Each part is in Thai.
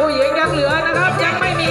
ผู้หญิงยังเหลือนะครับ ยังไม่มี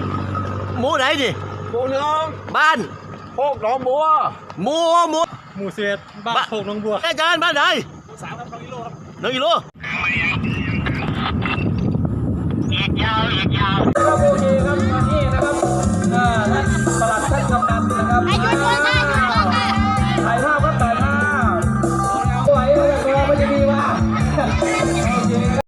หมูไหนดิหมูเนึ่งบ้านโคกหนองบัวหมูหมูหมูเสียบ้านโคกหนองบัวอาจารย์บ้านไหนสามครับนองอิโลครับนองอิโลอีอ็ดยาวเอ็ลัดอยาไหร่ถ่ายภาพก็ถ่ายภาพไหวเล้ตัวจะดีว่า